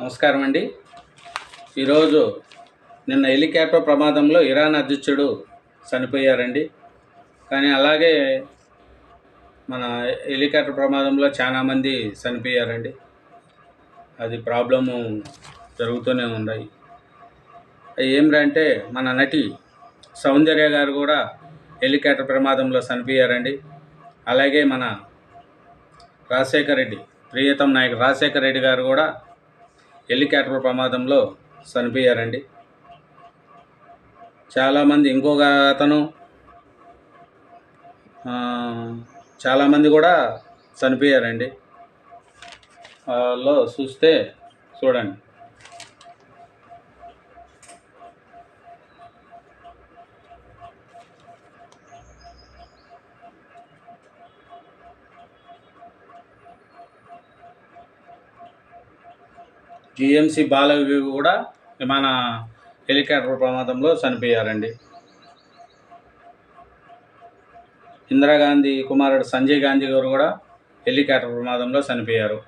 నమస్కారం అండి ఈరోజు నిన్న హెలికాప్టర్ ప్రమాదంలో ఇరాన్ అధ్యక్షుడు చనిపోయారండి. కానీ అలాగే మన హెలికాప్టర్ ప్రమాదంలో చాలామంది చనిపోయారండి. అది ప్రాబ్లము జరుగుతూనే ఉన్నాయి. ఏమిటంటే మన నటి సౌందర్య గారు కూడా హెలికాప్టర్ ప్రమాదంలో చనిపోయారండి. అలాగే మన రాజశేఖర రెడ్డి ప్రియతం నాయకుడు రాజశేఖర రెడ్డి గారు కూడా హెలికాప్టర్ ప్రమాదంలో చనిపోయారండి. చాలామంది ఇంకొక అతను చాలామంది కూడా చనిపోయారండి. లో చూస్తే చూడండి. జిఎంసి బాలవి కూడా విమాన హెలికాప్టర్ ప్రమాదంలో చనిపోయారండి. ఇందిరాగాంధీ కుమారుడు సంజయ్ గాంధీ గారు కూడా హెలికాప్టర్ ప్రమాదంలో చనిపోయారు.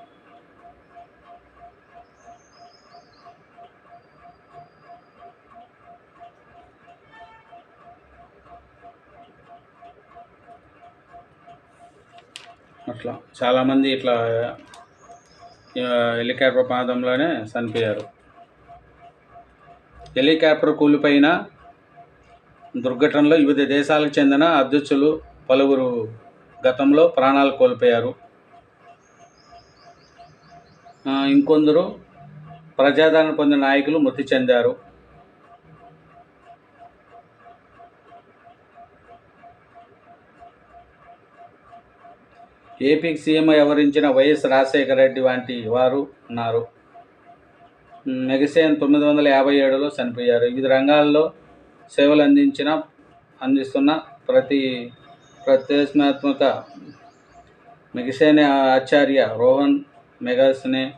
అట్లా చాలామంది ఇట్లా హెలికాప్టర్ ప్రమాదంలోనే చనిపోయారు. హెలికాప్టర్ కూలిపోయిన దుర్ఘటనలో వివిధ దేశాలకు చెందిన అధ్యక్షులు పలువురు గతంలో ప్రాణాలు కోల్పోయారు. ఇంకొందరు ప్రజాదరణ పొందిన నాయకులు మృతి చెందారు. ఏపీకి సీఎం వ్యవహరించిన వైఎస్ రాజశేఖర రెడ్డి వంటి వారు ఉన్నారు. మెగసేన్ తొమ్మిది వందల యాభై ఏడులో చనిపోయారు. వివిధ రంగాల్లో సేవలు అందించిన అందిస్తున్న ప్రతి ప్రతిష్టాత్మక మెగసేనే ఆచార్య రోహన్ మెగాస్నే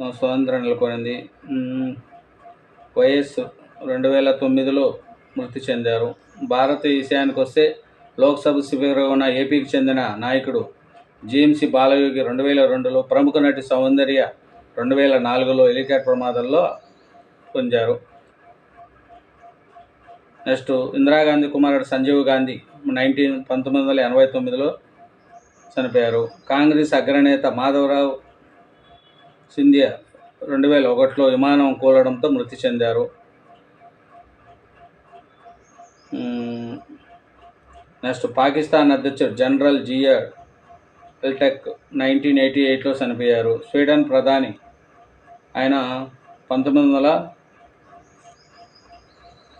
స్వతంత్రం నెలకొనింది. వైఎస్ రెండు వేల తొమ్మిదిలో మృతి చెందారు. భారత విషయానికి వస్తే లోక్సభ శిబిరంలో ఉన్న ఏపీకి చెందిన నాయకుడు జిఎంసి బాలయోగి రెండు వేల రెండులో ప్రముఖ నటి సౌందర్య రెండు వేల నాలుగులో హెలికాప్టర్ ప్రమాదంలో పొందారు నెక్స్ట్ ఇందిరాగాంధీ కుమారుడు సంజీవ్ గాంధీ నైన్టీన్ పంతొమ్మిది వందల ఎనభై తొమ్మిదిలో చనిపోయారు. కాంగ్రెస్ అగ్రనేత మాధవరావు సింధియా రెండు వేల ఒకటిలో విమానం కూలడంతో మృతి చెందారు. నెక్స్ట్ పాకిస్తాన్ అధ్యక్షుడు జనరల్ జియర్ ఎల్టెక్ నైన్టీన్ ఎయిటీ ఎయిట్లో చనిపోయారు. స్వీడన్ ప్రధాని ఆయన పంతొమ్మిది వందల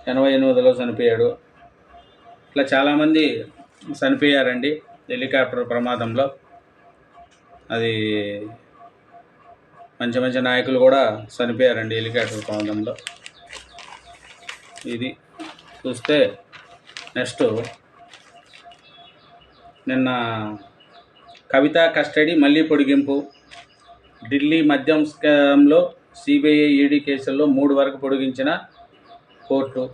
ఎనభై ఎనిమిదిలో చనిపోయాడు. ఇట్లా చాలామంది చనిపోయారండి హెలికాప్టర్ ప్రమాదంలో. అది మంచి మంచి నాయకులు కూడా చనిపోయారండి హెలికాప్టర్ ప్రమాదంలో. ఇది చూస్తే నెక్స్ట్ నిన్న కవిత కస్టడీ మళ్ళీ పొడిగింపు. ఢిల్లీ మద్యం స్కామ్లో సిబిఐ ఈడీ కేసుల్లో మూడు వరకు పొడిగించిన కోర్టు.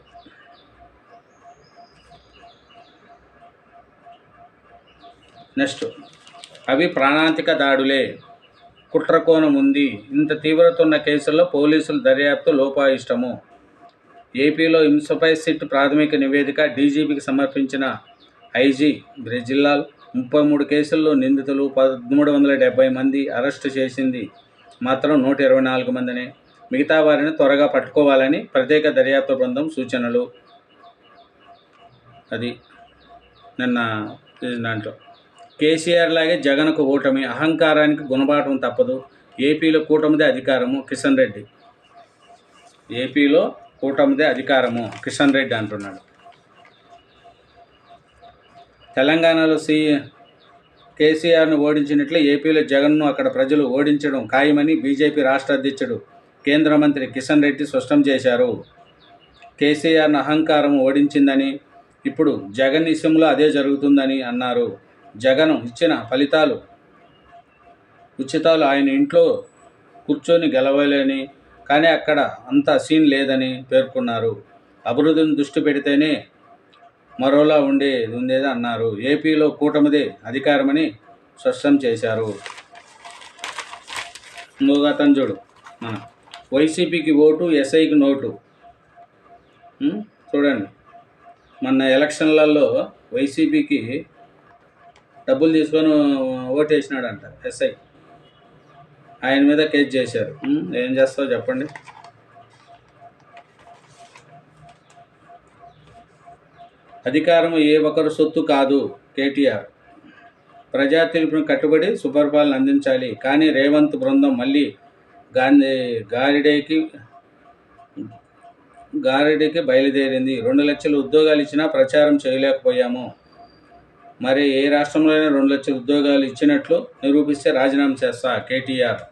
నెక్స్ట్ అవి ప్రాణాంతిక దాడులే. కుట్రకోణం ఉంది. ఇంత తీవ్రత ఉన్న కేసుల్లో పోలీసులు దర్యాప్తు లోపాయిష్టము. ఏపీలో హింసపై సిట్ ప్రాథమిక నివేదిక డీజీపీకి సమర్పించిన ఐజీ బ్రెజిల్లాల్ ముప్పై మూడు కేసుల్లో నిందితులు పదమూడు వందల డెబ్బై మంది అరెస్టు చేసింది. మాత్రం నూట ఇరవై నాలుగు మందిని మిగతా వారిని త్వరగా పట్టుకోవాలని ప్రత్యేక దర్యాప్తు బృందం సూచనలు. అది నిన్న దాంట్లో. కేసీఆర్ లాగే జగన్కు ఓటమి అహంకారానికి గుణపాఠం తప్పదు. ఏపీలో కూటమిదే అధికారము కిషన్ రెడ్డి. ఏపీలో కూటమిదే అధికారము కిషన్ రెడ్డి అంటున్నాడు. తెలంగాణలో సీ కేసీఆర్ను ఓడించినట్లే ఏపీలో జగన్ను అక్కడ ప్రజలు ఓడించడం ఖాయమని బీజేపీ రాష్ట్ర అధ్యక్షుడు కేంద్ర మంత్రి కిషన్ రెడ్డి స్పష్టం చేశారు. కేసీఆర్ను అహంకారం ఓడించిందని ఇప్పుడు జగన్ విషయంలో అదే జరుగుతుందని అన్నారు. జగన్ ఇచ్చిన ఫలితాలు ఉచితాలు ఆయన ఇంట్లో కూర్చొని గెలవలేని కానీ అక్కడ అంత సీన్ లేదని పేర్కొన్నారు. అభివృద్ధిని దృష్టి పెడితేనే మరోలా ఉండే ఉండేది అన్నారు. ఏపీలో కూటమిదే అధికారమని స్పష్టం చేశారు. ఇంకొక అతను చూడు. మన వైసీపీకి ఓటు ఎస్ఐకి నోటు. చూడండి. మొన్న ఎలక్షన్లలో వైసీపీకి డబ్బులు తీసుకొని ఓటు ఎస్ఐ. ఆయన మీద కేసు చేశారు. ఏం చేస్తావు చెప్పండి. అధికారం ఏ ఒక్కరు సొత్తు కాదు కేటీఆర్. ప్రజా తీర్పును కట్టుబడి సుపరిపాలన అందించాలి. కానీ రేవంత్ బృందం మళ్ళీ గాంధీ గారిడేకి గారిడేకి బయలుదేరింది. రెండు లక్షల ఉద్యోగాలు ఇచ్చినా ప్రచారం చేయలేకపోయాము. మరి ఏ రాష్ట్రంలోనే రెండు లక్షల ఉద్యోగాలు ఇచ్చినట్లు నిరూపిస్తే రాజీనామా చేస్తా కేటీఆర్.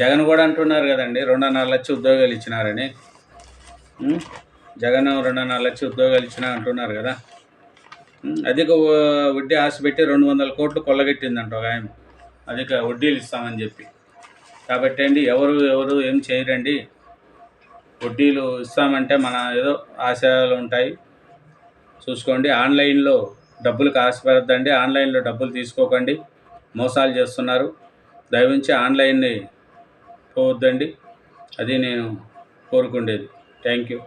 జగన్ కూడా అంటున్నారు కదండి రెండున్నర లక్షల ఉద్యోగాలు ఇచ్చినారని. జగన్ రెండున్నర లక్షల ఉద్యోగాలు ఇచ్చిన అంటున్నారు కదా. అధిక వడ్డీ ఆశ పెట్టి రెండు వందల కోట్లు కొల్లగట్టిందంట ఒక ఆయన. అధిక వడ్డీలు ఇస్తామని చెప్పి. కాబట్టి అండి ఎవరు ఎవరు ఏం చేయరండి. వడ్డీలు ఇస్తామంటే మన ఏదో ఆశయాలు ఉంటాయి. చూసుకోండి ఆన్లైన్లో డబ్బులకు ఆశపడద్దండి. ఆన్లైన్లో డబ్బులు తీసుకోకండి. మోసాలు చేస్తున్నారు. దయవించి ఆన్లైన్ని పోవద్దండి. అది నేను కోరుకుండేది. Thank you.